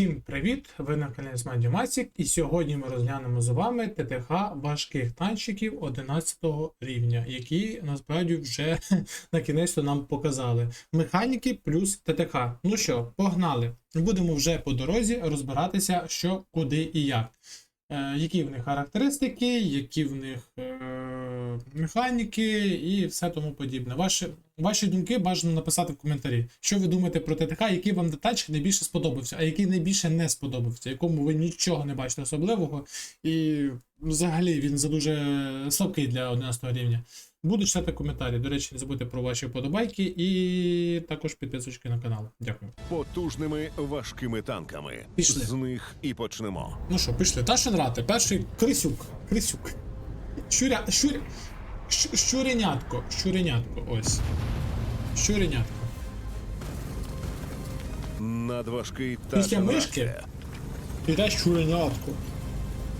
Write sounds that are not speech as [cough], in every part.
Всім привіт! Ви на каналі Смадімасік, і сьогодні ми розглянемо з вами ТТХ важких танчиків 11 рівня, які насправді вже [laughs] на кінець нам показали. Механіки плюс ТТХ. Ну що, погнали! Будемо вже по дорозі розбиратися, що, куди і як. Е, які в них характеристики, які в них е, механіки і все тому подібне. Ваші, ваші думки бажано написати в коментарі. Що ви думаєте про ТТХ, який вам детальчик найбільше сподобався, а який найбільше не сподобався, якому ви нічого не бачите особливого, і взагалі він за дуже слабкий для 11 рівня. Буду читати коментарі. До речі, не забудьте про ваші вподобайки і також підписочки на канал. Дякую. потужними важкими танками. Пішли. З них і почнемо. Ну що, пішли. Та що грати? Перший Крисюк. Крисюк. Щуря. Щуря. щ- Щуренятко. Щуренятко. Ось. Щуренятко. Надважкий та Після мишки? Піде щуренятко.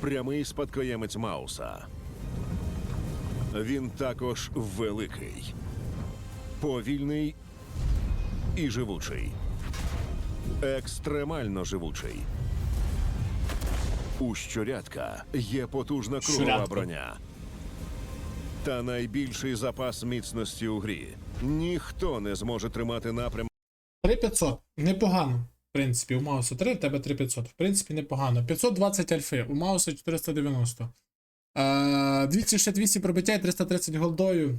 прямий спадкоємець Мауса. Він також великий, повільний і живучий. Екстремально живучий. У щурятка є потужна кругова Щурятко. броня. Та найбільший запас міцності у грі. Ніхто не зможе тримати напрям 3500. Непогано. В принципі, у Мауса 3, в тебе 3500. В принципі, непогано. 520 альфи, у Мауса 490. Е, 262 пробиття і 330 голдою.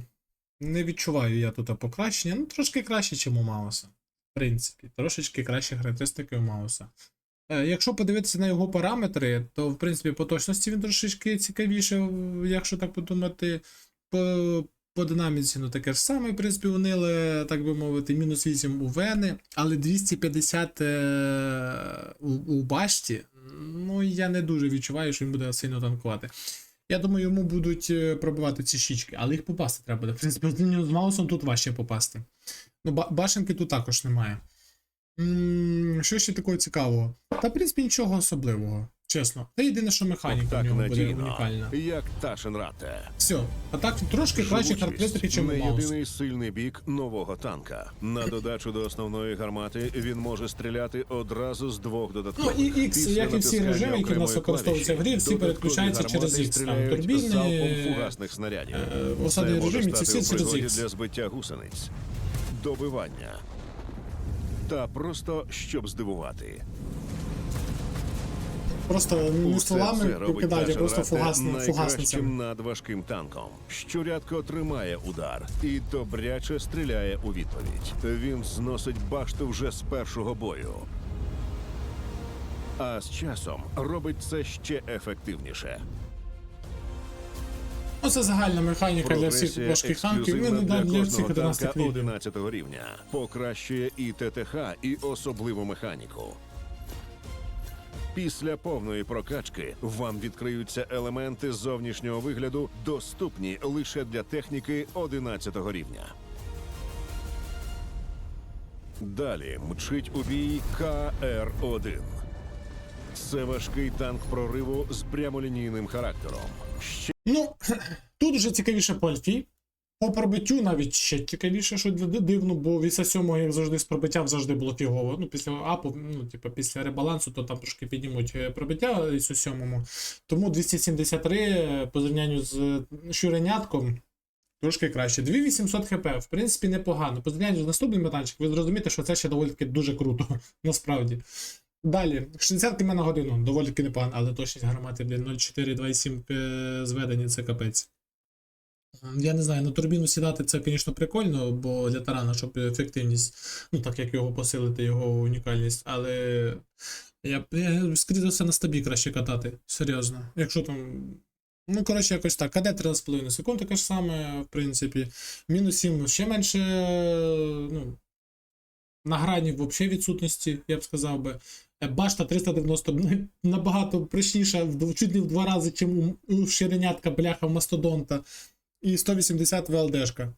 Не відчуваю я тут покращення. Ну, трошки краще, ніж у Мауса. В принципі, трошечки кращі характеристики у Мауса. Е, Якщо подивитися на його параметри, то в принципі по точності він трошечки цікавіше, якщо так подумати. По, по динаміці, ну таке ж саме, в принципі, унили, так би мовити, мінус 8 у Вени, але 250 е, у, у башті, ну я не дуже відчуваю, що він буде сильно танкувати. Я думаю, йому будуть е, пробивати ці щічки, але їх попасти треба буде. В принципі, з Маусом тут важче попасти. Ну, ба- башенки тут також немає. м що ще такого цікавого? Та, в принципі, нічого особливого, чесно. Та єдине, що механіка в так нього буде унікальна. як Ташенрате. Все, а так трошки кращі характеристики, ніж у Маус. єдиний сильний бік нового танка. На додачу до основної гармати він може стріляти одразу з двох Ну додаткових. і X, як і всі режими, які в нас використовуються в грі, всі переключаються через X. Там турбіни, фугасних снарядів. е, Це осадний режим, і ці всі через X. для збиття гусениць, добивання та просто щоб здивувати. Просто не словами викидають, а просто Ташенрате фугасни, найкращим надважким танком. Щурятко тримає удар і добряче стріляє у відповідь. Він зносить башту вже з першого бою. А з часом робить це ще ефективніше. Ну це загальна механіка для всіх важких танків, ну не для для всіх кожного 11 танка 11 рівня. Покращує і ТТХ, і особливу механіку. Після повної прокачки вам відкриються елементи зовнішнього вигляду, доступні лише для техніки 11 рівня. Далі мчить у бій КР-1. Це важкий танк прориву з прямолінійним характером. Ну, [clears throat] тут вже цікавіше по альфі. По пробиттю навіть ще цікавіше, що дивно, бо віса 7, як завжди, з пробиттям завжди було фігово. Ну, після апу, ну, типу, після ребалансу, то там трошки піднімуть е, пробиття ісу 7. Тому 273 е, по зрівнянню з щуренятком трошки краще. 2800 хп, в принципі, непогано. По зрівнянню з наступним метанчиком, ви зрозумієте, що це ще доволі таки дуже круто, [laughs] насправді. Далі, 60 км на годину, доволі таки непогано, але точність гармати, блін, 0,4-2,7 е, зведені, це капець. Я не знаю, на турбіну сідати це, звісно, прикольно, бо для тарана, щоб ефективність, ну так як його посилити, його унікальність, але я, я скоріше все на стабі краще катати. Серйозно. Якщо там. Ну, коротше, якось так. КД 3,5 секунд таке ж саме, в принципі. Мінус 7 ще менше. Ну, на грані взагалі відсутності, я б сказав би. Е, Башта 390 ну, набагато прочніша, чуть не в два рази, чим у, ширенятка бляха в мастодонта. І 180 ВЛДшка.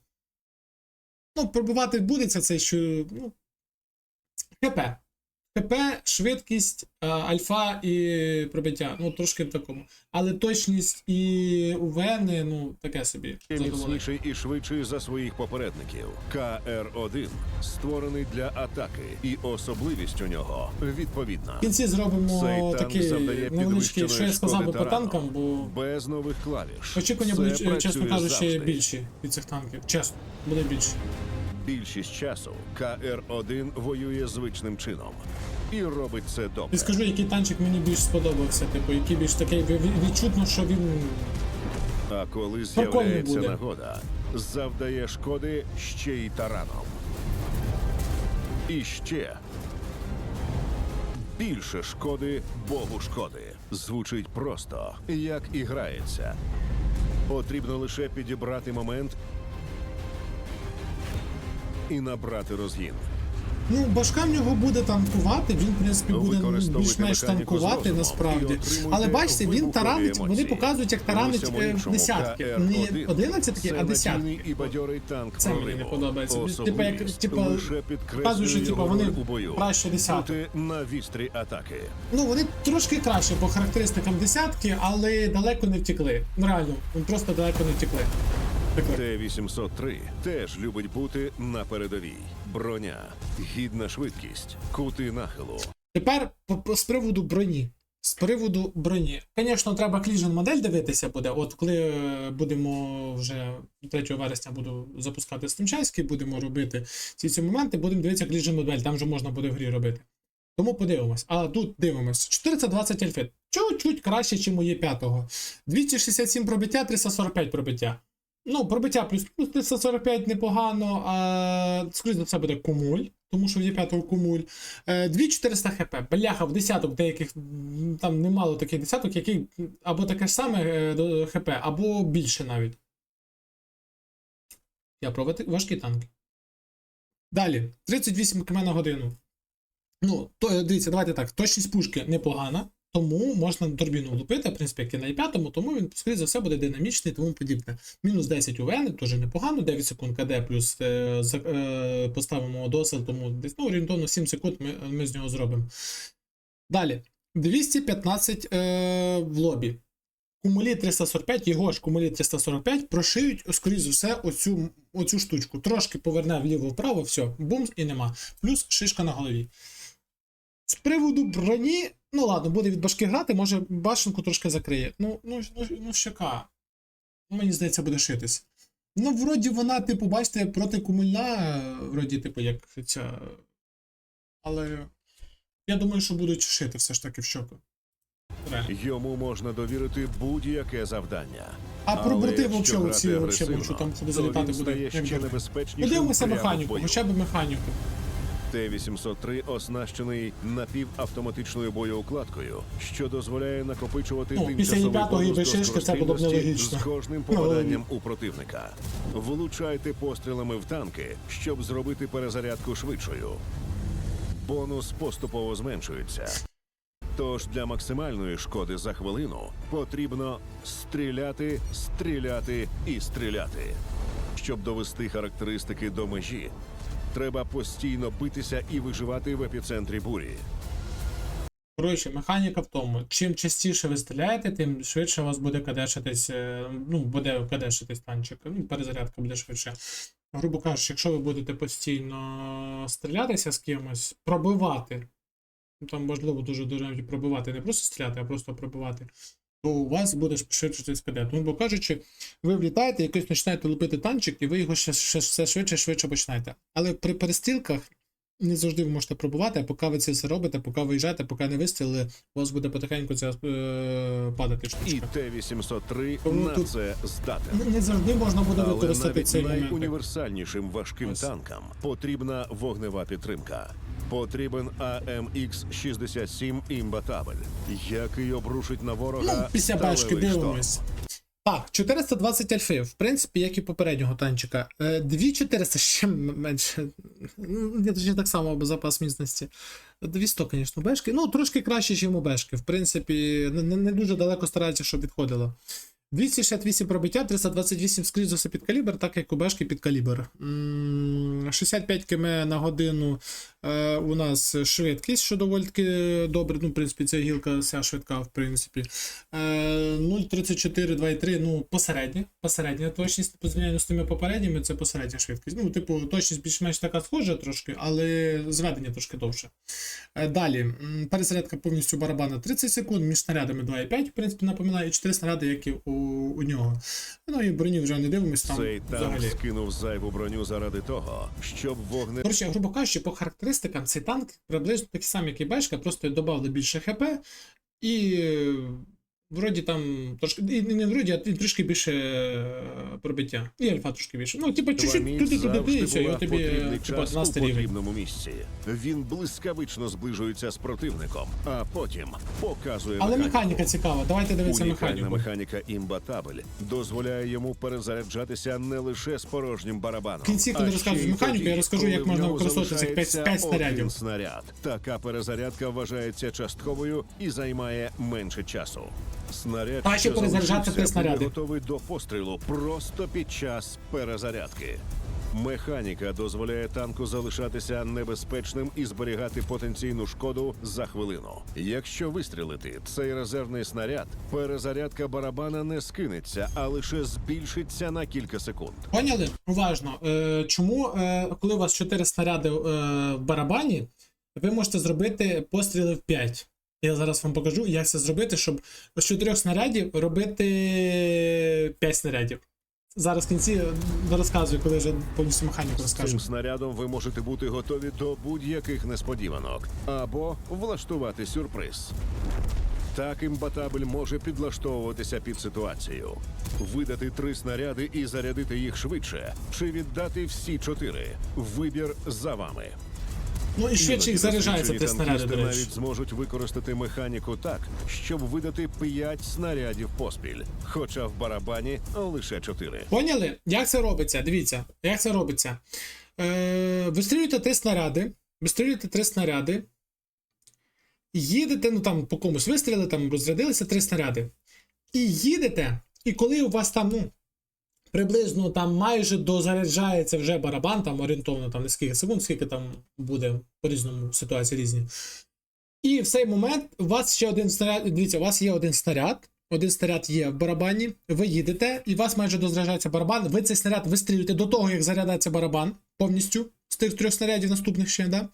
Ну, пробувати будеться це, що. Ну, ХП. ХП, швидкість, а, альфа і пробиття. Ну, трошки в такому. Але точність і УВН, ну, таке собі. Міцніший і швидший за своїх попередників. КР-1 створений для атаки, і особливість у нього відповідна. В кінці зробимо такий невеличкий, що я сказав би по танкам, бо Без нових клавіш. очікування будуть, е, чесно кажучи, завжди. більші від цих танків. Чесно, буде більше. Більшість часу КР-1 воює звичним чином. І робить це добре. І скажу, який танчик мені більш сподобався, типу, який більш такий ві- ві- відчутно, що він А коли з'являється нагода, завдає шкоди ще й тараном. І ще більше шкоди Богу шкоди. Звучить просто, як і грається. Потрібно лише підібрати момент і набрати розгін. Ну, башка в нього буде танкувати, він, в принципі, буде ну, більш-менш танкувати насправді. Але бачите, він таранить, вони показують, як таранить е, десятки. Не одинадцятки, а десятки. і бадьорий танк Це мені не подобається. Типа, як- типа, показують, що, типа, вони краще десяток. Бути на вістрі атаки. Ну, вони трошки краще по характеристикам десятки, але далеко не втекли. Ну, реально, вони просто далеко не втекли. Таке. Т-803 теж любить бути на передовій. Броня, гідна швидкість, кути нахилу. Тепер з приводу броні. З приводу броні. Звісно, треба кліжен модель дивитися буде. От коли е, будемо вже 3 вересня буду запускати Стимчайський, будемо робити ці ці моменти, будемо дивитися кліжен модель, там вже можна буде в грі робити. Тому подивимось. А тут дивимось. 420 альфит. Чуть-чуть краще, ніж моє п'ятого. 267 пробиття, 345 пробиття. Ну, пробиття плюс плюс 345 непогано, а скоріше за все буде кумуль, тому що в є п'ятого кумуль. Е, 2400 хп. Бляха, в десяток деяких там немало таких десяток, яких або таке ж саме е, хп, або більше навіть. Я про важкі танки. Далі, 38 км на годину. Ну, то е, дивіться, давайте так. Точність пушки непогана, тому можна турбіну влупити, в принципі, як і на i5, тому він, скоріше за все, буде динамічний і тому подібне. Мінус 10 УВН, теж непогано, 9 секунд КД, плюс е, е, поставимо досил, тому десь ну, орієнтовно 7 секунд ми, ми з нього зробимо. Далі. 215 е, в лобі. Кумулі 345, його ж кумулі 345 прошиють, скоріш за все, оцю, оцю штучку. Трошки поверне вліво-вправо, все, бумс і нема. Плюс шишка на голові. З приводу броні, ну ладно, буде від башки грати, може башенку трошки закриє. Ну, ну, ну, ну щека. Мені здається, буде шитись. Ну, вроді вона, типу, бачите, проти протикумульна, вроді, типу, як ця. Але я думаю, що будуть шити все ж таки в щоку. Реально. Йому можна довірити будь-яке завдання. А про Але борти якщо взагалі там куди залітати буде. Подивимося механіку, хоча б механіку. Т-803 оснащений напівавтоматичною боєукладкою, що дозволяє накопичувати Ну, тимчасовий бонус до Б6 це було б скорострільності з кожним попаданням у противника. Влучайте пострілами в танки, щоб зробити перезарядку швидшою. Бонус поступово зменшується. Тож для максимальної шкоди за хвилину потрібно стріляти, стріляти і стріляти. Щоб довести характеристики до межі, треба постійно битися і виживати в епіцентрі бурі. Коротше, механіка в тому, чим частіше ви стріляєте, тим швидше у вас буде кадешитись, е, ну, буде кадешитись танчик, ну, перезарядка буде швидше. Грубо кажучи, якщо ви будете постійно стрілятися з кимось, пробивати, ну, там можливо дуже дуже пробивати, не просто стріляти, а просто пробивати, то у вас буде швидше кадет. Ну, бо кажучи, ви влітаєте, якось починаєте лупити танчик, і ви його ще, ще, все швидше швидше починаєте. Але при перестрілках не завжди ви можете пробувати, а поки ви це все робите, поки виїжджаєте, поки не вистріли, у вас буде потихеньку ця е, падати І штучка. Т-803 Тому на тут- це здатен. Не завжди можна буде Але використати навіть цей момент. найуніверсальнішим важким Ось. танкам потрібна вогнева підтримка. Потрібен АМХ-67 імбатабель, який обрушить на ворога Ну, після шторм. дивимось. Так, 420 альфи, в принципі, як і попереднього танчика. Е, 2400 ще менше. Ну, Я точно так само бо запас міцності. 200, звісно, бешки. Ну, трошки краще, ніж у бешки. В принципі, не, не, не дуже далеко стараються, щоб відходило. 268 пробиття, 328 скрізь за під калібр, так як у бешки під калібр. 65 км на годину е, у нас швидкість, що доволі таки добре. Ну, в принципі, ця гілка вся швидка, в принципі. Е, 0,34, 2,3, ну, посередня. Посередня точність по зрівнянню з тими попередніми, це посередня швидкість. Ну, типу, точність більш-менш така схожа трошки, але зведення трошки довше. Е, Далі, перезарядка повністю барабана 30 секунд, між снарядами 2,5, в принципі, напоминаю, і 4 снаряди, як і у, у нього. Ну і броню вже не дивимось там Цей танк взагалі. скинув зайву броню заради того, щоб вогне Коротше, грубо кажучи, по характеристикам цей танк приблизно такий самий, як і Бешка, просто додали більше ХП і. Вроді там трошки. І не не вроді, а трішки більше е, пробиття. І альфа трошки більше. Ну, типу, чуть-чуть Тваміт туди туди завжди і все, і тобі 12 рівень. місці. Він блискавично зближується з противником, а потім показує Але механіку. механіка цікава, давайте дивитися механіку. механіка імбатабель дозволяє йому перезаряджатися не лише з порожнім барабаном. В кінці, коли розкажу механіку, я розкажу, як можна використовувати цих п'ять- залишається п'ять снарядів. снаряд. Така перезарядка вважається частковою і займає менше часу. Снаряд, А ще що перезаряджати залишився, три снаряди. буде готовий до пострілу просто під час перезарядки. Механіка дозволяє танку залишатися небезпечним і зберігати потенційну шкоду за хвилину. Якщо вистрілити цей резервний снаряд, перезарядка барабана не скинеться, а лише збільшиться на кілька секунд. Поняли? Уважно. Е, чому, е, коли у вас 4 снаряди е, в барабані, ви можете зробити постріли в 5. Я зараз вам покажу, як це зробити, щоб з 4 снарядів робити 5 снарядів. Зараз в кінці розказую, коли вже повністю механіку З цим снарядом ви можете бути готові до будь-яких несподіванок або влаштувати сюрприз. Так імбатабель може підлаштовуватися під ситуацію, видати три снаряди і зарядити їх швидше, чи віддати всі чотири. Вибір за вами. Ну і швидше їх заряджається ті снаряди, до речі. навіть зможуть використати механіку так, щоб видати п'ять снарядів поспіль, хоча в барабані лише чотири. Поняли? Як це робиться? Дивіться, як це робиться. Е, вистрілюєте три снаряди, вистрілюєте три снаряди, їдете, ну там по комусь вистріли, там розрядилися три снаряди. І їдете, і коли у вас там, ну, приблизно там майже дозаряджається вже барабан, там орієнтовно там не скільки секунд, скільки там буде по-різному ситуації різні. І в цей момент у вас ще один снаряд. Дивіться, у вас є один снаряд. Один снаряд є в барабані, ви їдете, і у вас майже дозаряджається барабан. Ви цей снаряд вистрілюєте до того, як зарядається барабан повністю з тих трьох снарядів наступних ще, да?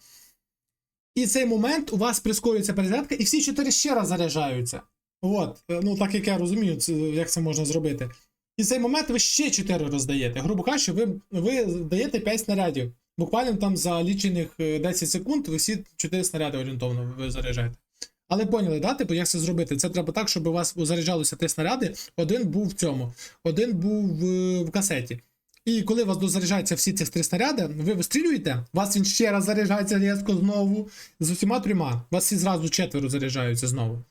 І цей момент у вас прискорюється перезарядка, і всі чотири ще раз заряджаються. От, е, ну так як я розумію, як це можна зробити. І в цей момент ви ще 4 роздаєте. Грубо кажучи, ви, ви даєте 5 снарядів. Буквально там за лічених е, 10 секунд ви всі 4 снаряди орієнтовно ви заряджаєте. Але поняли, да? Типу, як це зробити? Це треба так, щоб у вас заряджалося 3 снаряди, один був в цьому, один був в, в касеті. І коли у вас дозаряджаються всі ці три снаряди, ви вистрілюєте, вас він ще раз заряджається різко знову. З усіма трьома. Вас всі зразу четверо заряджаються знову.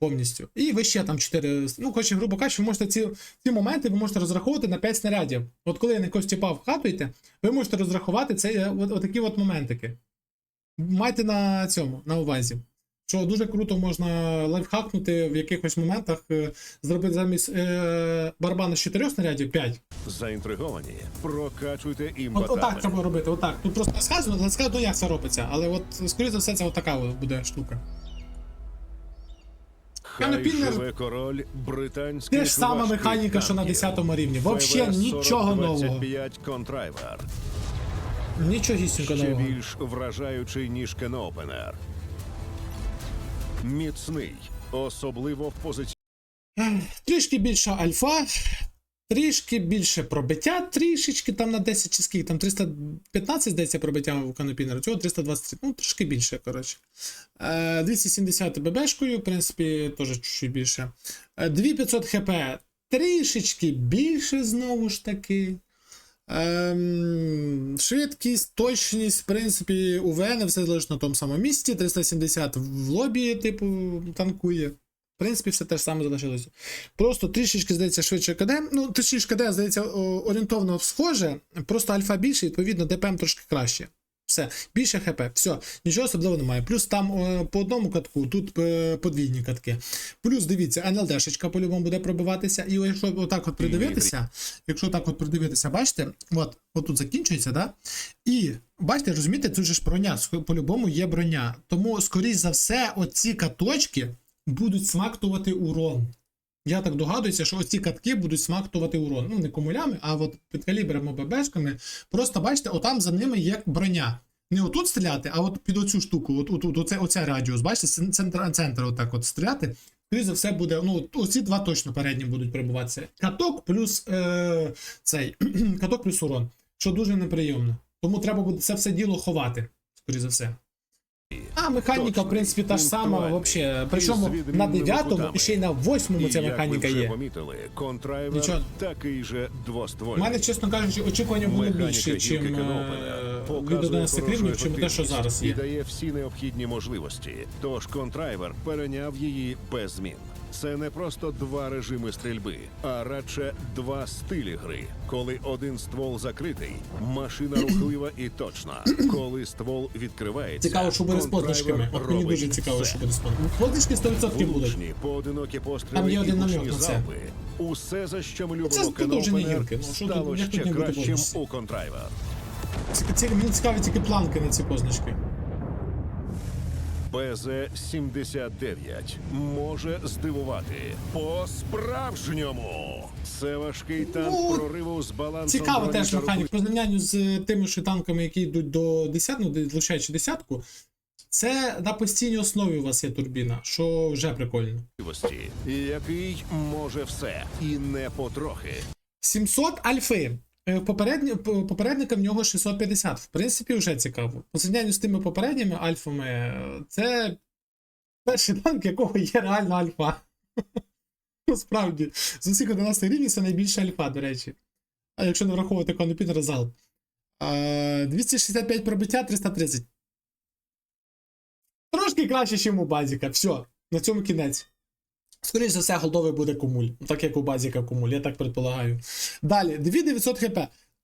Повністю. І ви ще там 4. Ну, хоч грубо кажучи, ви можете ці, ці моменти ви можете розраховувати на 5 снарядів. От коли на якогось типа вхатуєте, ви можете розрахувати цей, е, от, отакі от моментики. Майте на цьому, на увазі. Що дуже круто можна лайфхакнути в якихось моментах, е, зробити замість е, барабану з 4 снарядів 5. Заінтриговані? Прокачуйте От, отак треба робити, отак. Тут просто сказано, але сказано, як це робиться. Але от, скоріше за все, це отака буде штука. Хай живе король британський. Те ж сама механіка, що на 10 рівні. Вообще нічого нового. 5 контрайвер. Нічогісінько Ще нового. більш вражаючий, ніж Кенопенер. Міцний, особливо в позиції. Трішки більша альфа, трішки більше пробиття, трішечки там на 10 чи скільки, там 315, здається, пробиття у канопінера, цього 323, ну трошки більше, коротше. Е, 270 ББшкою, в принципі, теж чуть більше. Е, 2500 хп, трішечки більше знову ж таки. Ем, швидкість, точність, в принципі, у ВН все залежить на тому самому місці. 370 в лобі, типу, танкує. В принципі, все те ж саме залишилося. Просто трішечки, здається, швидше КД. Ну, точніше, КД, здається, орієнтовно схоже. Просто альфа більше, відповідно, ДПМ трошки краще. Все, більше хп, все, нічого особливого немає. Плюс там е, по одному катку, тут е, подвійні катки. Плюс дивіться, НЛДшечка по-любому буде пробиватися. І якщо отак от придивитися, якщо так от придивитися, бачите, от, от тут закінчується, да? І бачите, розумієте, тут же ж броня, по-любому є броня. Тому, скоріш за все, оці каточки будуть смактувати урон. Я так догадуюся, що оці катки будуть смактувати урон. Ну, не комулями, а от під калібрами ББшками. Просто бачите, отам за ними є броня. Не отут стріляти, а от під оцю штуку, от, от, от оце, оце радіус, бачите, центр, центр отак от стріляти. Скоріше за все буде, ну, оці два точно передні будуть пробиватися. Каток плюс е, цей, [clears throat] каток плюс урон, що дуже неприємно. Тому треба буде це все діло ховати, скоріше за все. А механіка, в принципі, та ж сама, вообще. Причому на дев'ятому 9 кутами. і ще й на 8 І ця механіка є. помітили, контрайвер Нічого. такий же У двоствольний. мене, чесно кажучи, очікування були більше, чим е, від показує 11 хорошу чим те, що зараз І є. дає всі необхідні можливості. Тож контрайвер перейняв її без змін. Це не просто два режими стрільби, а радше два стилі гри. Коли один ствол закритий, машина [clears throat] рухлива і точна. Коли ствол відкривається, Цікаво, що буде з позначками. От мені дуже цікаво, що буде з позначками. Позначки 100% будуть. Поодинокі постріли Там є і один на це. Усе, за що ми любимо гірки. Ну, стало ще кращим у контрайвер. Мені цікаві тільки планки на ці позначки. БЗ-79 може здивувати по-справжньому. Це важкий танк Ну, прориву з балансом. Цікава броні теж та механіка. По зрівнянню з тими ж танками, які йдуть до 10, ну, влучаючи десятку. Це на постійній основі у вас є турбіна, що вже прикольно. який може все і не потрохи. 700 альфи. Е, Попередні, попередника в нього 650. В принципі, вже цікаво. По зрівнянню з тими попередніми альфами, е, це перший танк, якого є реально альфа. [laughs] Насправді, з усіх 11 рівнів це найбільша альфа, до речі. А якщо не враховувати конопін резалт. 265 пробиття, 330. Трошки краще, ніж у Базіка. Все, на цьому кінець. Скоріше за все, голдовий буде кумуль, так як у Базіка кумуль, я так предполагаю. Далі, 2900 хп.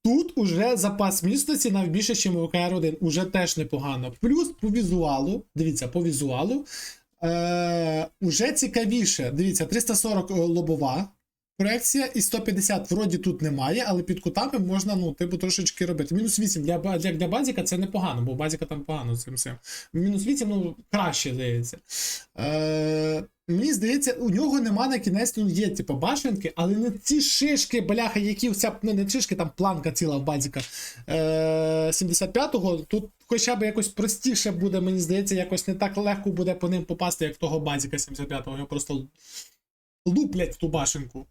Тут уже запас міцності навіть більше, ніж у КР1, Уже теж непогано. Плюс по візуалу, дивіться, по візуалу. Е, уже цікавіше. Дивіться, 340 лобова проекція і 150 вроді тут немає, але під кутами можна, ну, типу, трошечки робити. Мінус 8 для, для, для базіка це непогано, бо базіка там погано цим всім. Мінус 8, ну, краще, здається. Е, мені здається, у нього нема на кінець, ну, є, типу, башенки, але не ці шишки, бляха, які вся, ну, не шишки, там планка ціла в базіка е, 75-го, тут хоча б якось простіше буде, мені здається, якось не так легко буде по ним попасти, як того базіка 75-го. Його просто луплять в ту башенку.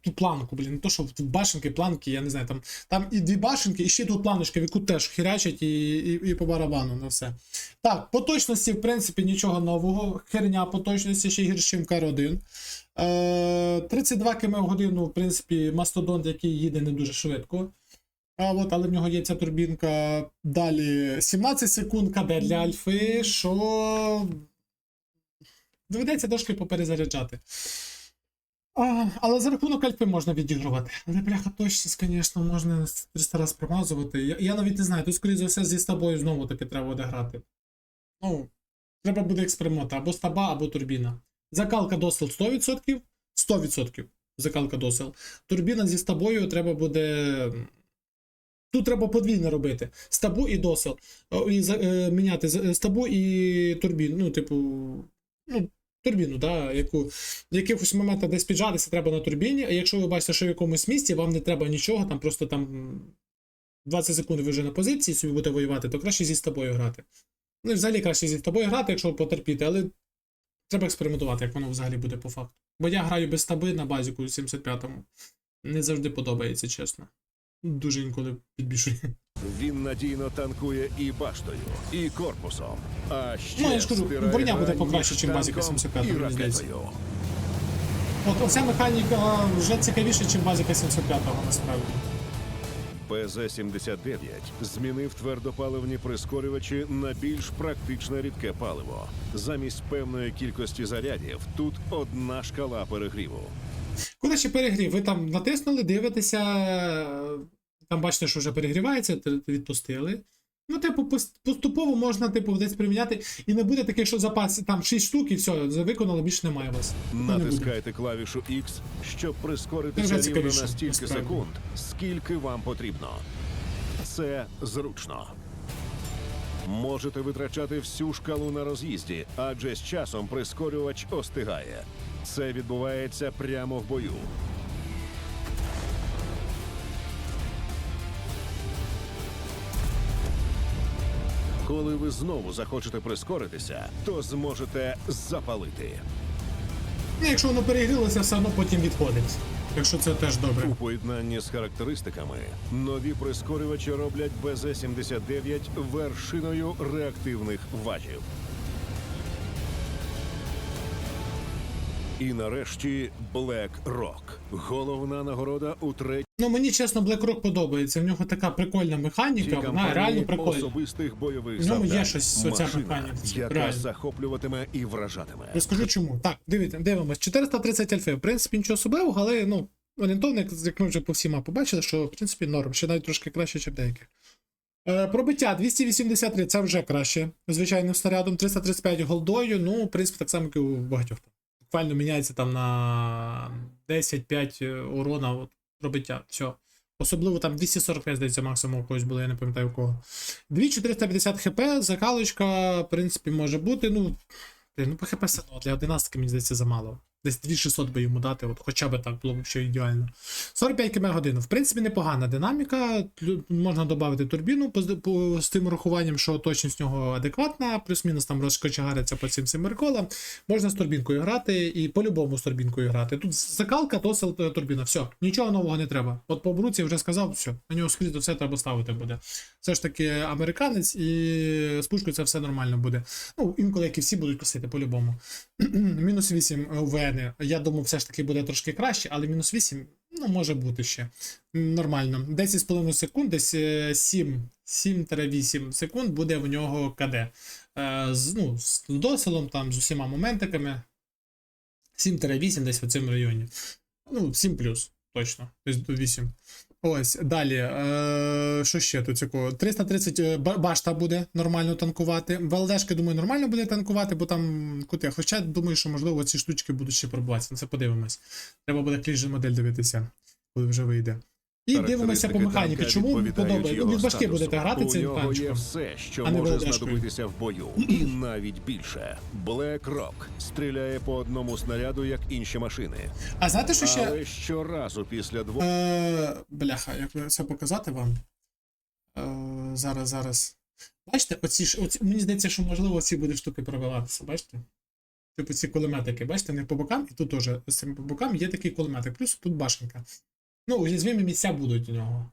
Ту планку, блін, не то, що в башенки, планки, я не знаю, там, там і дві башенки, і ще тут планочка, в яку теж хірячать і, і, і по барабану на все. Так, по точності, в принципі, нічого нового. Херня по точності ще гірше, ніж Кар-1. Е, 32 км в годину, в принципі, мастодонт, який їде не дуже швидко. А от, але в нього є ця турбінка. Далі 17 секунд КД для Альфи, що доведеться трошки поперезаряджати. А, але за рахунок альфи можна відігрувати. Але бляха точність, звісно, можна 300 раз промазувати. Я, я навіть не знаю, тут, скоріше за все, зі стабою знову таки треба буде. Ну, треба буде експеримент, або стаба, або турбіна. Закалка досил 100%, 100% закалка досил. Турбіна зі стабою треба буде. Тут треба подвійно робити. Стабу і досил. І е, міняти стабу і турбіну. Ну, типу. Ну, турбіну, да, яку в якихось моментах десь піджатися треба на турбіні, а якщо ви бачите, що в якомусь місці вам не треба нічого, там просто там 20 секунд ви вже на позиції собі будете воювати, то краще зі тобою грати. Ну і взагалі краще зі тобою грати, якщо потерпіти, але треба експериментувати, як воно взагалі буде по факту. Бо я граю без стаби на базіку 75-му. Не завжди подобається, чесно. Дуже інколи підбільшує. Він надійно танкує і баштою, і корпусом. А ще Ну, я ж кажу, броня буде покраще, чим базіка 75, і мені здається. От оця механіка вже цікавіша, ніж базіка 75-го, насправді. ПЗ-79 змінив твердопаливні прискорювачі на більш практичне рідке паливо. Замість певної кількості зарядів тут одна шкала перегріву. Коли ще перегрів, ви там натиснули, дивитеся, там бачите, що вже перегрівається, відпустили. Ну, типу, поступово можна, типу, десь приміняти, і не буде таких, що запас там 6 штук, і все, виконали, більше немає вас. Такого не. Натискайте клавішу X, щоб прискоритися рівно на стільки насправді. секунд, скільки вам потрібно. Це зручно. Можете витрачати всю шкалу на роз'їзді, адже з часом прискорювач остигає. Це відбувається прямо в бою. Коли ви знову захочете прискоритися, то зможете запалити. Якщо воно перегрілося, все одно потім відходить. Так що це теж добре. У поєднанні з характеристиками нові прискорювачі роблять БЗ-79 вершиною реактивних важів. І нарешті Black Rock. Головна нагорода у третій Ну мені чесно, BlackRock подобається. В нього така прикольна механіка, вона реально прикольна. особистих бойових В ньому є щось, оця механіка, яка реально. захоплюватиме і вражатиме. Розкажу чому. Так, дивіться, дивимось. 430 альфи. В принципі, нічого особливого, але ну, орієнтовник, як ми вже по всіма побачили, що в принципі норм, ще навіть трошки краще, ніж деяких. Е, пробиття 283 це вже краще. Звичайним снарядом 335 голдою. Ну, в принципі, так само, як і у багатьох. Буквально міняється там на 10-5 урона от, пробиття. Все. Особливо там 245, здається, максимум у когось було, я не пам'ятаю у кого. 2450 хп, закалочка, в принципі, може бути. Ну, ну по хп все одно, для 11 мені здається замало. Десь 2600 би йому дати, от хоча б так було б ще ідеально. 45 км годину. В принципі, непогана динаміка. Можна додати турбіну по, по, з тим урахуванням, що точність нього адекватна, плюс-мінус там розкочегариться по цим семерколам. Можна з турбінкою грати і по-любому з турбінкою грати. Тут закалка, тосел, турбіна. Все, нічого нового не треба. От по Бруці вже сказав, все, на нього скрізь все треба ставити буде. Все ж таки американець, і з пушкою це все нормально буде. Ну, інколи, як і всі будуть косити, по-любому. [clears throat] мінус 8 ВН. Я думаю, все ж таки буде трошки краще, але мінус 8, ну, може бути ще. Нормально. 10,5 секунд, десь е, 7, 7-8 секунд буде в нього КД. Е, з, ну, з доселом, там, з усіма моментиками. 7-8 десь в цьому районі. Ну, 7 плюс, точно. Десь до 8. Ось, далі. Е, що ще тут цікаво? 330 е, башта буде нормально танкувати. ВЛДшки, думаю, нормально буде танкувати, бо там кути. Хоча думаю, що можливо ці штучки будуть ще пробуватися. На це подивимось. Треба буде кліжен модель дивитися, коли вже вийде. І дивимося по механіці. Чому подобається? Ну, від важки будете грати цим танчиком. все, що а не може знадобитися в бою, і навіть більше. Black Rock стріляє по одному снаряду, як інші машини. А знаєте, що ще? Але щоразу після двох Е, бляха, як це показати вам? Е, зараз, зараз. Бачите, оці оці, мені здається, що можливо ці будуть штуки пробиватися, бачите? Типу ці кулеметики, бачите, не по бокам, і тут теж з цими по бокам є такий кулеметик, плюс тут башенка. Ну, уязвимі місця будуть у нього.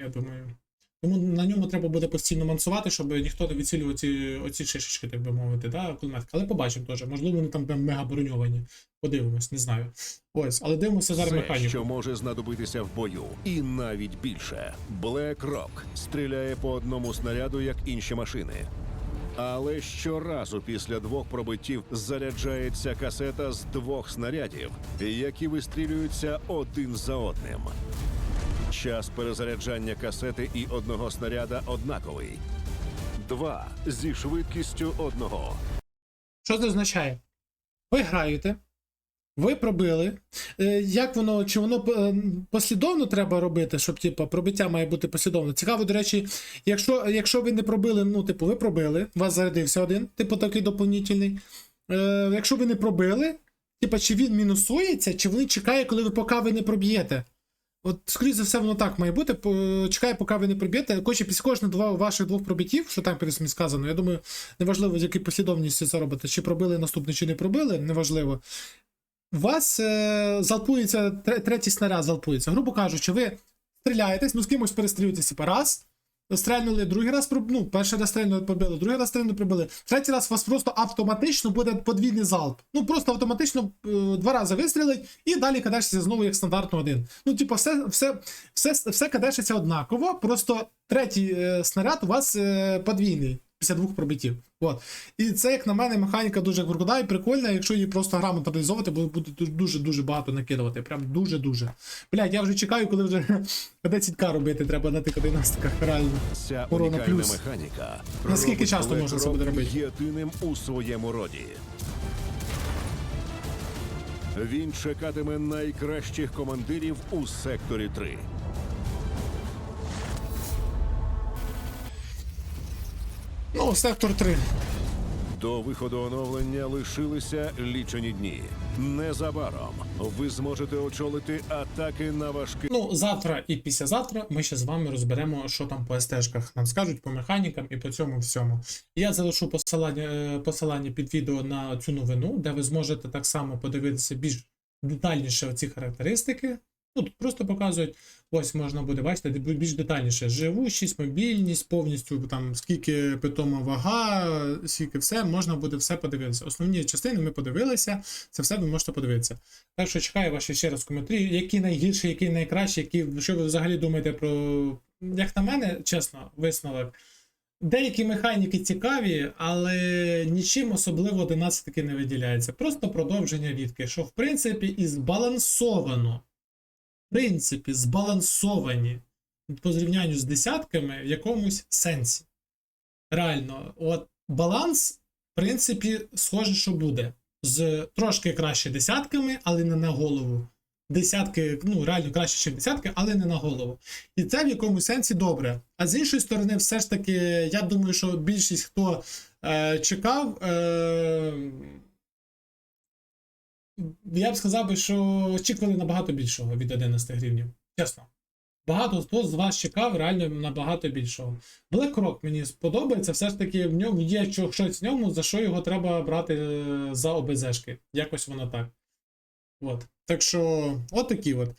Я думаю. Тому на ньому треба буде постійно мансувати, щоб ніхто не відцілював оці, оці шишечки, так би мовити, да, кулеметки. Але побачимо теж. Можливо, вони там прям мега броньовані. Подивимось, не знаю. Ось, але дивимося зараз все, механіку. що може знадобитися в бою, і навіть більше. Black Rock стріляє по одному снаряду, як інші машини. Але щоразу після двох пробиттів заряджається касета з двох снарядів, які вистрілюються один за одним. Час перезаряджання касети і одного снаряда однаковий. Два зі швидкістю одного. Що це означає? Ви граєте, ви пробили. Е, Як воно, чи воно е, послідовно треба робити, щоб типу, пробиття має бути послідовно? Цікаво, до речі, якщо, якщо ви не пробили, ну, типу, ви пробили, у вас зарядився один, типу такий доповнительний. Е, якщо ви не пробили, типу, чи він мінусується, чи він чекає, коли ви поки ви не проб'єте. От, скоріше за все, воно так має бути. Чекає, поки ви не проб'єте. Хоче після два ваших двох пробиттів, що там перед сказано, я думаю, неважливо, з якій послідовністю це робите, чи пробили наступний, чи не пробили, неважливо. У вас е, залпується тре- третій снаряд залпується. Грубо кажучи, ви стріляєтесь, ну з кимось перестрілюєтеся типу, раз. Стрельнули другий раз, ну, перший раз стрельнули, пробили, другий раз стрельнули, пробили. Третій раз у вас просто автоматично буде подвійний залп. Ну просто автоматично е, два рази вистрілить, і далі кадешиться знову як стандартно один. Ну, типу, все, все, все, все кадешиться однаково, просто третій е, снаряд у вас е, подвійний. Після двох пробиттів. От. І це, як на мене, механіка дуже крута і прикольна, якщо її просто грамотно реалізовувати, буде буде дуже-дуже багато накидувати. Прям дуже-дуже. Блядь, я вже чекаю, коли вже [laughs] 10к робити треба на тих 11 реально. Ця Корона плюс. механіка Наскільки часто можна це буде робити? єдиним у своєму роді. Він чекатиме найкращих командирів у секторі 3. Ну, сектор 3. До виходу оновлення лишилися лічені дні. Незабаром ви зможете очолити атаки на важкі Ну, завтра і післязавтра ми ще з вами розберемо, що там по СТ-шках нам скажуть, по механікам і по цьому всьому. Я залишу посилання, е, посилання під відео на цю новину, де ви зможете так само подивитися більш детальніше ці характеристики. Ну, тут просто показують, ось можна буде бачити більш детальніше. Живучість, мобільність, повністю там скільки питома вага, скільки все, можна буде все подивитися. Основні частини ми подивилися, це все ви можете подивитися. Так що чекаю ваші ще раз коментарі, які найгірші, які найкращі, які, що ви взагалі думаєте про. Як на мене, чесно, висновок. Деякі механіки цікаві, але нічим особливо 11 таки не виділяється. Просто продовження відки, що в принципі і збалансовано. Принципі, збалансовані по зрівнянню з десятками в якомусь сенсі. Реально, от баланс, в принципі, схоже, що буде. З трошки краще десятками, але не на голову. Десятки, ну реально краще, ніж десятки, але не на голову. І це в якомусь сенсі добре. А з іншої сторони, все ж таки, я думаю, що більшість хто е, чекав. Е, я б сказав би, що очікували набагато більшого від 11 гривнів. Чесно. Багато хто з вас чекав реально набагато більшого. BlackRock мені сподобається, все ж таки в ньому є щось в ньому, за що його треба брати е, за ОБЗшки. Якось воно так. От. Так що, от такі от.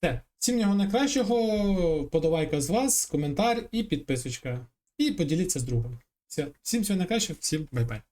Все. Всім його найкращого, подавайка з вас, коментар і підписочка. І поділіться з другом. Все. Всім всього найкращого, всім бай-бай.